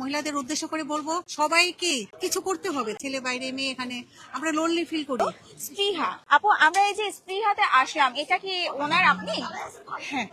মহিলাদের উদ্দেশ্য করে বলব সবাইকে কিছু করতে হবে। ছেলে বাইরে মেয়ে এখানে আমরা লোনলি ফিল করি। স্পৃহা আপু আমরা এই যে স্পৃহাতে আসলাম এটা কি ওনার আপনি? হ্যাঁ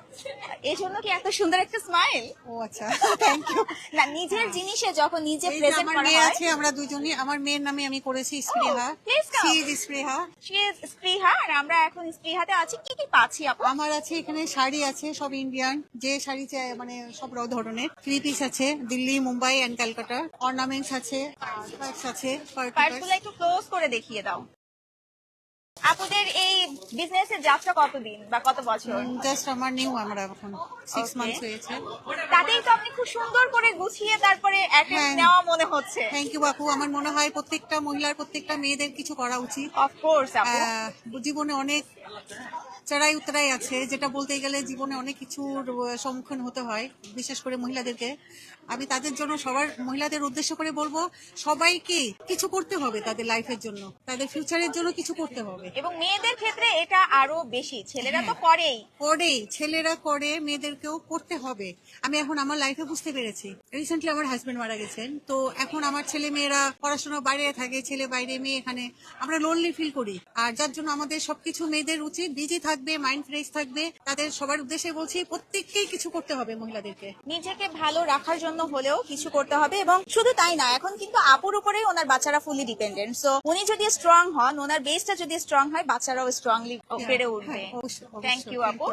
এই জন্য কি এত সুন্দর একটা স্মাইল ও আচ্ছা থ্যাংক ইউ না নিজের জিনিসে যখন নিজে প্রেজেন্ট আমার করা হয়। আছে আমরা দুজনই আমার মেয়ের নামে আমি করেছি স্পৃহা। please সি ইজ স্পৃহা। সে স্পৃহা আর আমরা এখন স্পৃহাতে আছি। কি কি পাচ্ছি আপু? আমার আছে এখানে শাড়ি আছে সব ইন্ডিয়ান যে শাড়ি চাই মানে সব ধরনের। থ্রি পিস আছে দিল্লি মুম্বাই অ্যান্ড ক্যালকাটা অর্নামেন্টস আছে আছে একটু ক্লোজ করে দেখিয়ে দাও। এই বিজনেসের যাত্রা কতদিন বা কত বছর? জাস্ট আমার নিউ আমরা এখন সিক্স Okay. মান্থস হয়েছে। তাতেই তো আপনি খুব সুন্দর করে গুছিয়ে তারপরে হ্যাঁ। নেওয়া মনে হচ্ছে। থ্যাংক ইউ আপু। আমার মনে হয় প্রত্যেকটা মহিলার প্রত্যেকটা মেয়েদের কিছু করা উচিত। অফকোর্স আপু। আহ, জীবনে অনেক চড়াই উতরাই আছে যেটা বলতে গেলে জীবনে অনেক কিছুর সম্মুখীন হতে হয় বিশেষ করে মহিলাদেরকে। আমি তাদের জন্য সবার মহিলাদের উদ্দেশ্য করে বলব সবাইকে কিছু করতে হবে তাদের লাইফের জন্য। তাদের ফিউচারের জন্য কিছু করতে হবে। এবং মেয়েদের ক্ষেত্রে এটা আরও বেশি ছেলেরা তো হ্যাঁ। করেই। ছেলেরা করে মেয়েদেরকেও করতে হবে। আমি এখন আমার লাইফে বুঝতে পেরেছি। রিসেন্টলি আমার হাজবেন্ড মারা গেছেন তো এখন আমার ছেলে মেয়েরা পড়াশোনা বাইরে থাকে ছেলে বাইরে মেয়ে এখানে। আমরা লোনলি ফিল করি। আর যার জন্য আমাদের সবকিছু মেয়েদের উচিত বিজি থাকবে মাইন্ড ফ্রেশ থাকবে। তাদের সবার উদ্দেশ্যে বলছি প্রত্যেককেই কিছু করতে হবে মহিলাদেরকে। নিজেকে ভালো রাখার জন্য হলেও কিছু করতে হবে এবং শুধু তাই না এখন কিন্তু আপুর উপরে ওনার বাচ্চারা ফুলি ডিপেন্ডেন্ট সো উনি যদি স্ট্রং হন ওনার বেসটা যদি স্ট্রং হয় বাচ্চারাও স্ট্রংলি বেড়ে উঠবে। থ্যাংক ইউ আপু।